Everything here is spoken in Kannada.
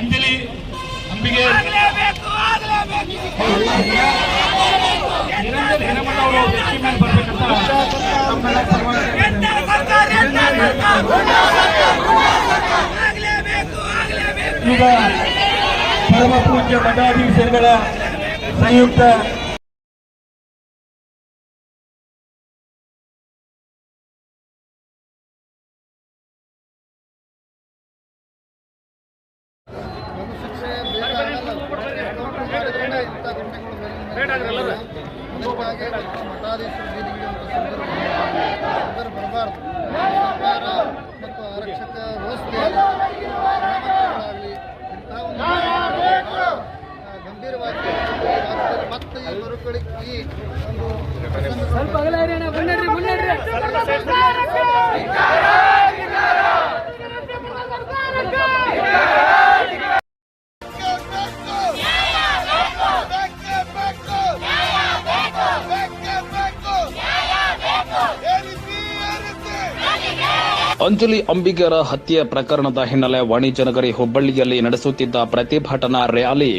ಅಂಜಲಿ ಅಂಬಿಗೆ ಈಗ ಪರಮ ಪೂಜ್ಯ ಮಠಾಧೀಶರುಗಳ ಸಂಯುಕ್ತ ಇವತ್ತು ಮಠಾಧೀಶರು ಸಂದರ್ಭ ಬರಬಾರ್ದು. ಸರ್ಕಾರ ಮತ್ತು ಆರಕ್ಷಕ ವ್ಯವಸ್ಥೆಯಲ್ಲಿ ಇಂಥ ಒಂದು ಗಂಭೀರವಾಗಿ ಮತ್ತೆ ಈ ಮರುಕಳಿ ಈ ಒಂದು ಅಂಜಲಿ ಅಂಬಿಗರ ಹತ್ಯೆ ಪ್ರಕರಣದ ಹಿನ್ನೆಲೆ ವಾಣಿಜ್ಯನಗರಿ ಹುಬ್ಬಳ್ಳಿಯಲ್ಲಿ ನಡೆಸುತ್ತಿದ್ದ ಪ್ರತಿಭಟನಾ ರ್ಯಾಲಿ.